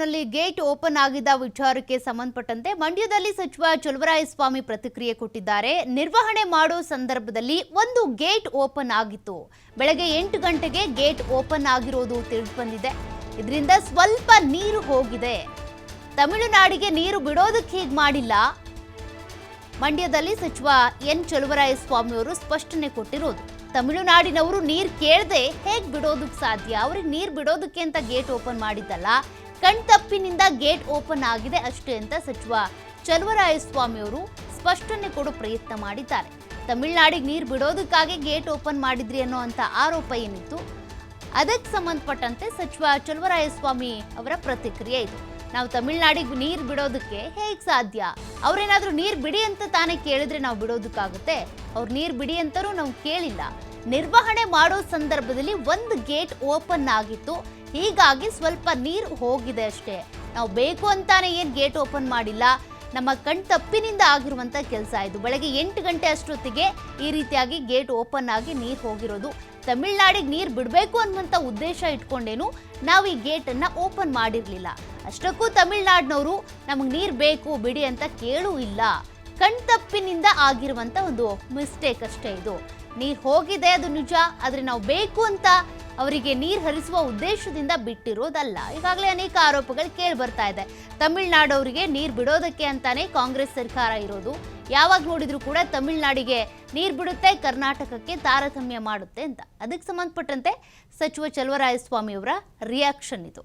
ನಲ್ಲಿ gate open ಆಗಿದ್ದ ವಿಚಾರಕ್ಕೆ ಸಂಬಂಧಪಟ್ಟಂತೆ ಮಂಡ್ಯದಲ್ಲಿ ಸಚಿವ ಚಲುವರಾಯಸ್ವಾಮಿ ಪ್ರತಿಕ್ರಿಯೆ ಕೊಟ್ಟಿದ್ದಾರೆ. ನಿರ್ವಹಣೆ ಮಾಡೋ ಸಂದರ್ಭದಲ್ಲಿ ಒಂದು ಗೇಟ್ ಓಪನ್ ಆಗಿತ್ತು. ಬೆಳಗ್ಗೆ ಎಂಟು ಗಂಟೆಗೆ ಗೇಟ್ ಓಪನ್ ಆಗಿರೋದು ತಿಳಿದು ಬಂದಿದೆ ಇದರಿಂದ ಸ್ವಲ್ಪ ನೀರು ಹೋಗಿದೆ. ತಮಿಳುನಾಡಿಗೆ ನೀರು ಬಿಡೋದಕ್ಕೆ ಹೀಗೆ ಮಾಡಿಲ್ಲ. ಮಂಡ್ಯದಲ್ಲಿ ಸಚಿವ ಎನ್ ಚಲುವರಾಯಸ್ವಾಮಿ ಅವರು ಸ್ಪಷ್ಟನೆ ಕೊಟ್ಟಿರೋದು. ತಮಿಳುನಾಡಿನವರು ನೀರು ಕೇಳದೆ ಹೇಗ್ ಬಿಡೋದಕ್ಕೆ ಸಾಧ್ಯ? ಅವ್ರಿಗೆ ನೀರು ಬಿಡೋದಕ್ಕೆ ಅಂತ ಗೇಟ್ ಓಪನ್ ಮಾಡಿದ್ದಲ್ಲ. ಕಣ್ತಪ್ಪಿನಿಂದ ಗೇಟ್ ಓಪನ್ ಆಗಿದೆ ಅಷ್ಟೇ ಅಂತ ಸಚಿವ ಚಲುವರಾಯಸ್ವಾಮಿ ಅವರು ಸ್ಪಷ್ಟನೆ ಕೊಡೋ ಪ್ರಯತ್ನ ಮಾಡಿದ್ದಾರೆ. ತಮಿಳುನಾಡಿಗೆ ನೀರು ಬಿಡೋದಕ್ಕಾಗಿ ಗೇಟ್ ಓಪನ್ ಮಾಡಿದ್ರಿ ಅನ್ನೋ ಆರೋಪ ಏನಿತ್ತು? ಅದಕ್ಕೆ ಸಂಬಂಧಪಟ್ಟಂತೆ ಸಚಿವ ಚಲುವರಾಯಸ್ವಾಮಿ ಅವರ ಪ್ರತಿಕ್ರಿಯೆ ಇದು. ನಾವು ತಮಿಳುನಾಡಿಗೆ ನೀರು ಬಿಡೋದಕ್ಕೆ ಹೇಗೆ ಸಾಧ್ಯ? ಅವರೇನಾದರೂ ನೀರು ಬಿಡಿ ಅಂತ ತಾನೇ ಕೇಳಿದ್ರೆ ನಾವು ಬಿಡೋದಕ್ಕಾಗುತ್ತೆ? ಅವ್ರು ನೀರು ಬಿಡಿ ಅಂತಲೂ ನಾವು ಕೇಳಿಲ್ಲ. ನಿರ್ವಹಣೆ ಮಾಡೋ ಸಂದರ್ಭದಲ್ಲಿ ಒಂದು ಗೇಟ್ ಓಪನ್ ಆಗಿತ್ತು. ಹೀಗಾಗಿ ಸ್ವಲ್ಪ ನೀರು ಹೋಗಿದೆ ಅಷ್ಟೇ. ನಾವು ಬೇಕು ಅಂತಾನೆ ಏನು ಗೇಟ್ ಓಪನ್ ಮಾಡಿಲ್ಲ. ನಮ್ಮ ಕಣ್ ತಪ್ಪಿನಿಂದ ಆಗಿರುವಂತ ಕೆಲಸ ಇದು. ಬೆಳಗ್ಗೆ ಎಂಟು ಗಂಟೆ ಅಷ್ಟೊತ್ತಿಗೆ ಈ ರೀತಿಯಾಗಿ ಗೇಟ್ ಓಪನ್ ಆಗಿ ನೀರು ಹೋಗಿರೋದು. ತಮಿಳ್ನಾಡಿಗೆ ನೀರು ಬಿಡಬೇಕು ಅನ್ನುವಂಥ ಉದ್ದೇಶ ಇಟ್ಕೊಂಡೇನು ನಾವು ಈ ಗೇಟನ್ನು ಓಪನ್ ಮಾಡಿರಲಿಲ್ಲ. ಅಷ್ಟಕ್ಕೂ ತಮಿಳ್ನಾಡಿನವರು ನಮಗೆ ನೀರು ಬೇಕು ಬಿಡಿ ಅಂತ ಕೇಳೂ ಇಲ್ಲ. ಕಣ್ತಪ್ಪಿನಿಂದ ಆಗಿರುವಂಥ ಒಂದು ಮಿಸ್ಟೇಕ್ ಅಷ್ಟೇ ಇದು. ನೀರು ಹೋಗಿದೆ ಅದು ನಿಜ, ಆದರೆ ನಾವು ಬೇಕು ಅಂತ ಅವರಿಗೆ ನೀರು ಹರಿಸುವ ಉದ್ದೇಶದಿಂದ ಬಿಟ್ಟಿರೋದಲ್ಲ. ಈಗಾಗಲೇ ಅನೇಕ ಆರೋಪಗಳು ಕೇಳಿ ಬರ್ತಾ ಇದೆ. ತಮಿಳ್ನಾಡವರಿಗೆ ನೀರು ಬಿಡೋದಕ್ಕೆ ಅಂತಾನೆ ಕಾಂಗ್ರೆಸ್ ಸರ್ಕಾರ ಇರೋದು. ಯಾವಾಗ ನೋಡಿದ್ರು ಕೂಡ ತಮಿಳ್ನಾಡಿಗೆ ನೀರು ಬಿಡುತ್ತೆ, ಕರ್ನಾಟಕಕ್ಕೆ ತಾರತಮ್ಯ ಮಾಡುತ್ತೆ ಅಂತ. ಅದಕ್ಕೆ ಸಂಬಂಧಪಟ್ಟಂತೆ ಸಚಿವ ಚಲುವರಾಯಸ್ವಾಮಿ ಅವರ ರಿಯಾಕ್ಷನ್ ಇದು.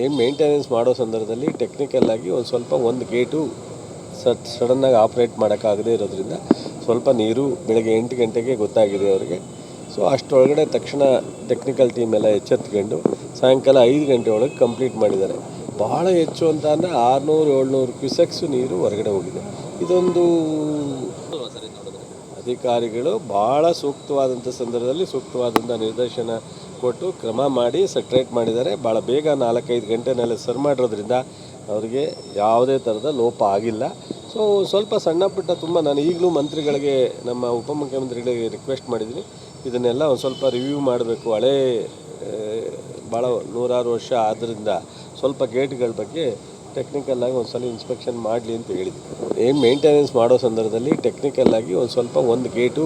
ಏನು ಮೇಂಟೆನೆನ್ಸ್ ಮಾಡೋ ಸಂದರ್ಭದಲ್ಲಿ ಟೆಕ್ನಿಕಲ್ ಆಗಿ ಒಂದು ಸ್ವಲ್ಪ ಒಂದು ಗೇಟು ಸಡನ್ನಾಗಿ ಆಪ್ರೇಟ್ ಮಾಡೋಕ್ಕಾಗದೇ ಇರೋದ್ರಿಂದ ಸ್ವಲ್ಪ ನೀರು ಬೆಳಗ್ಗೆ ಎಂಟು ಗಂಟೆಗೆ ಗೊತ್ತಾಗಿದೆ ಅವರಿಗೆ. ಸೊ ಅಷ್ಟರೊಳಗಡೆ ತಕ್ಷಣ ಟೆಕ್ನಿಕಲ್ ಟೀಮ್ ಎಲ್ಲ ಎಚ್ಚೆತ್ಕೊಂಡು ಸಾಯಂಕಾಲ ಐದು ಗಂಟೆ ಒಳಗೆ ಕಂಪ್ಲೀಟ್ ಮಾಡಿದ್ದಾರೆ. ಬಹಳ ಹೆಚ್ಚು ಅಂತ ಅಂದರೆ ಆರುನೂರು, ಏಳ್ನೂರು ಕ್ಯೂಸೆಕ್ಸು ನೀರು ಹೊರಗಡೆ ಹೋಗಿದೆ. ಇದೊಂದು ಅಧಿಕಾರಿಗಳು ಭಾಳ ಸೂಕ್ತವಾದಂಥ ಸಂದರ್ಭದಲ್ಲಿ ಸೂಕ್ತವಾದಂಥ ನಿರ್ದೇಶನ ಕೊಟ್ಟು ಕ್ರಮ ಮಾಡಿ ಸೆಟ್ರೇಟ್ ಮಾಡಿದ್ದಾರೆ. ಭಾಳ ಬೇಗ ನಾಲ್ಕೈದು ಗಂಟೆನಲ್ಲಿ ಸರ್ ಮಾಡಿರೋದ್ರಿಂದ ಅವರಿಗೆ ಯಾವುದೇ ಥರದ ಲೋಪ ಆಗಿಲ್ಲ. ಸೊ ಸ್ವಲ್ಪ ಸಣ್ಣ ಪುಟ್ಟ ತುಂಬ ನಾನು ಈಗಲೂ ಮಂತ್ರಿಗಳಿಗೆ, ನಮ್ಮ ಉಪಮುಖ್ಯಮಂತ್ರಿಗಳಿಗೆ ರಿಕ್ವೆಸ್ಟ್ ಮಾಡಿದ್ದೀನಿ. ಇದನ್ನೆಲ್ಲ ಒಂದು ಸ್ವಲ್ಪ ರಿವ್ಯೂ ಮಾಡಬೇಕು. ಹಳೆ ಭಾಳ ನೂರಾರು ವರ್ಷ ಆದ್ದರಿಂದ ಸ್ವಲ್ಪ ಗೇಟ್ಗಳ ಬಗ್ಗೆ ಟೆಕ್ನಿಕಲ್ಲಾಗಿ ಒಂದು ಸಲ ಇನ್ಸ್ಪೆಕ್ಷನ್ ಮಾಡಲಿ ಅಂತ ಹೇಳಿದ್ವಿ ಏನು ಮೇಂಟೆನೆನ್ಸ್ ಮಾಡೋ ಸಂದರ್ಭದಲ್ಲಿ ಟೆಕ್ನಿಕಲ್ಲಾಗಿ ಒಂದು ಸ್ವಲ್ಪ ಒಂದು ಗೇಟು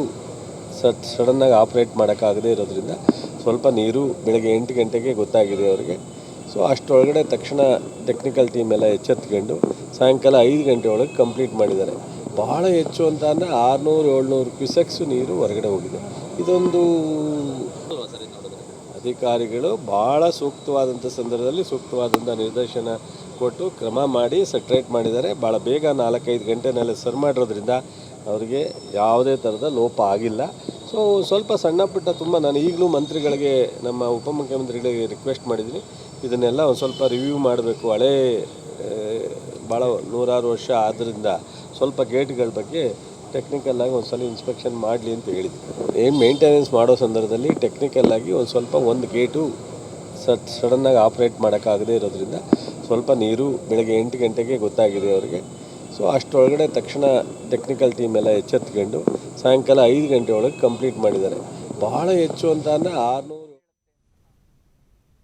ಸಟ್ ಸಡನ್ನಾಗಿ ಆಪ್ರೇಟ್ ಮಾಡೋಕ್ಕಾಗದೇ ಇರೋದ್ರಿಂದ ಸ್ವಲ್ಪ ನೀರು ಬೆಳಗ್ಗೆ ಎಂಟು ಗಂಟೆಗೆ ಗೊತ್ತಾಗಿದೆ ಅವರಿಗೆ. ಸೊ ಅಷ್ಟರೊಳಗಡೆ ತಕ್ಷಣ ಟೆಕ್ನಿಕಲ್ ಟೀಮ್ ಎಲ್ಲ ಎಚ್ಚೆತ್ಕೊಂಡು ಸಾಯಂಕಾಲ ಐದು ಗಂಟೆ ಒಳಗೆ ಕಂಪ್ಲೀಟ್ ಮಾಡಿದ್ದಾರೆ. ಬಹಳ ಹೆಚ್ಚು ಅಂತ ಅಂದರೆ ಆರುನೂರು, ಏಳ್ನೂರು ಕ್ಯೂಸೆಕ್ಸು ನೀರು ಹೊರಗಡೆ ಹೋಗಿದೆ. ಇದೊಂದು ಅಧಿಕಾರಿಗಳು ಭಾಳ ಸೂಕ್ತವಾದಂಥ ಸಂದರ್ಭದಲ್ಲಿ ಸೂಕ್ತವಾದಂಥ ನಿರ್ದೇಶನ ಕೊಟ್ಟು ಕ್ರಮ ಮಾಡಿ ಸಟ್ರೇಟ್ ಮಾಡಿದ್ದಾರೆ. ಭಾಳ ಬೇಗ ನಾಲ್ಕೈದು ಗಂಟೆನಲ್ಲಿ ಸರ್ ಮಾಡಿರೋದ್ರಿಂದ ಅವರಿಗೆ ಯಾವುದೇ ಥರದ ಲೋಪ ಆಗಿಲ್ಲ. ಸೊ ಸ್ವಲ್ಪ ಸಣ್ಣ ಪುಟ್ಟ ತುಂಬ, ನಾನು ಈಗಲೂ ಮಂತ್ರಿಗಳಿಗೆ, ನಮ್ಮ ಉಪಮುಖ್ಯಮಂತ್ರಿಗಳಿಗೆ ರಿಕ್ವೆಸ್ಟ್ ಮಾಡಿದ್ದೀನಿ. ಇದನ್ನೆಲ್ಲ ಒಂದು ಸ್ವಲ್ಪ ರಿವ್ಯೂ ಮಾಡಬೇಕು. ಹಳೆ ಭಾಳ ನೂರಾರು ವರ್ಷ ಆದ್ದರಿಂದ ಸ್ವಲ್ಪ ಗೇಟ್ಗಳ ಬಗ್ಗೆ ಟೆಕ್ನಿಕಲ್ಲಾಗಿ ಒಂದು ಸಲ ಇನ್ಸ್ಪೆಕ್ಷನ್ ಮಾಡಲಿ ಅಂತ ಹೇಳಿದ್ವಿ. ಏನು ಮೇಂಟೆನೆನ್ಸ್ ಮಾಡೋ ಸಂದರ್ಭದಲ್ಲಿ ಟೆಕ್ನಿಕಲ್ಲಾಗಿ ಒಂದು ಸ್ವಲ್ಪ ಒಂದು ಗೇಟು ಸಟ್ ಸಡನ್ನಾಗಿ ಆಪ್ರೇಟ್ ಮಾಡೋಕ್ಕಾಗದೇ ಇರೋದ್ರಿಂದ ಸ್ವಲ್ಪ ನೀರು ಬೆಳಗ್ಗೆ ಎಂಟು ಗಂಟೆಗೆ ಗೊತ್ತಾಗಿದೆ ಅವರಿಗೆ. ಸೊ ಅಷ್ಟರೊಳಗಡೆ ತಕ್ಷಣ ಟೆಕ್ನಿಕಲ್ ಟೀಮ್ ಎಲ್ಲ ಎಚ್ಚೆತ್ಕೊಂಡು ಸಾಯಂಕಾಲ ಐದು ಗಂಟೆ ಒಳಗೆ ಕಂಪ್ಲೀಟ್ ಮಾಡಿದ್ದಾರೆ. ಬಹಳ ಹೆಚ್ಚು ಅಂತ ಅಂದರೆ ಆರುನೂರು